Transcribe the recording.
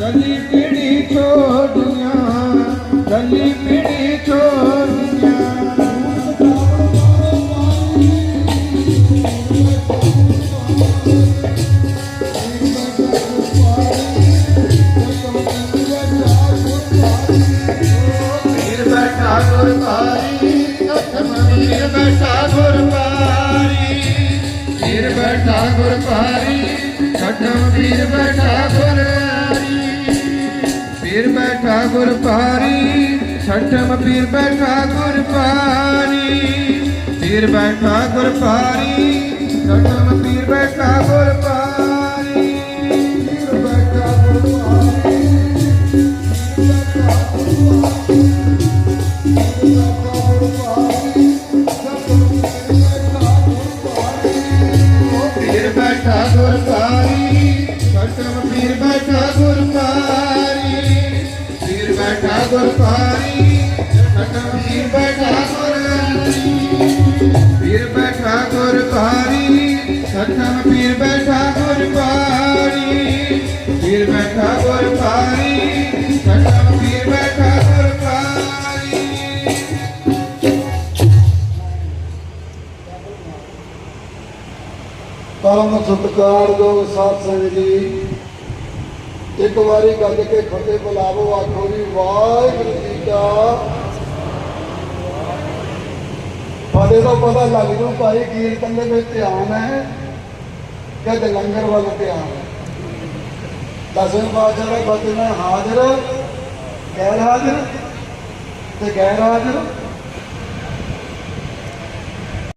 ਗਲੀ ਪੀੜੀ ਛੋਡੀਆਂ ਗਲੀ ਪੀੜੀ ਛੋਡੀਆਂ ਵੀਰ ਬੈਠਾ ਗੁਰ ਭਾਰੀ ਵੀਰ ਬੈਠਾ ਗੁਰ ਭਾਰੀ। ਵੀਰ ਬੈਠਾ ਗੁਰ ਭਾਰੀ ਅਠਮ ਵੀਰ ਬੈਠਾ ਬੈਠਾ ਗੁਰ ਭਾਰੀ ਛਠਮ ਵੀਰ ਬੈਠਾ ਗੁਰ ਭਾਰੀ ਵੀਰ ਬੈਠਾ ਗੁਰ ਭਾਰੀ ਛਠਮ ਵੀਰ ਬੈਠਾ ਗੁਰ ਭਾਰੀ ਬੈਠਾ ਗੁਰ ਭਾਰੀ ਪੀਰ ਬੈਠਾ ਗੁਰਕਾਰੀ ਛਟਮ ਬੈਠਾ ਗੁਰਕਾਰੀ ਛਟਮ ਪੀਰ ਬੈਠਾ ਗੁਰਕਾਰੀ ਪੀਰ ਬੈਠਾ ਗੁਰਕਾਰੀ ਛਟਮ ਪੀਰ ਬੈਠਾ ਗੁਰਕਾਰੀ ਪੀਰ ਬੈਠਾ ਗੁਰਕਾਰੀ ਛਟਮ ਪੀਰ ਬੈਠਾ ਗੁਰਕਾਰੀ ਪਰਮ ਸਤਿਕਾਰਯੋਗ ਸਾਧ ਸੰਗਤ ਜੀ। ਇੱਕ ਵਾਰੀ ਗੱਜ ਕੇ ਫਤਿਹ ਬੁਲਾਵੋ ਆਖੋ ਜੀ, ਵਾਹਿਗੁਰੂ ਜੀ ਦਾ ਫਤਿਹ ਤੋਂ ਪਤਾ ਲੱਗ ਜੂ ਭਾਈ ਕੀਰਤਨ ਦੇ ਵਿੱਚ ਧਿਆਨ ਹੈ ਕਿ ਲੰਗਰ ਵੱਲ ਧਿਆਨ ਹੈ। ਦਸਵੇਂ ਪਾਤਸ਼ਾਹ ਦਾ ਫਤਿਹ ਨਾਲ ਹਾਜ਼ਰ, ਗੈਰ ਹਾਜ਼ਰ ਤੇ ਗੈਰ ਹਾਜ਼ਰ।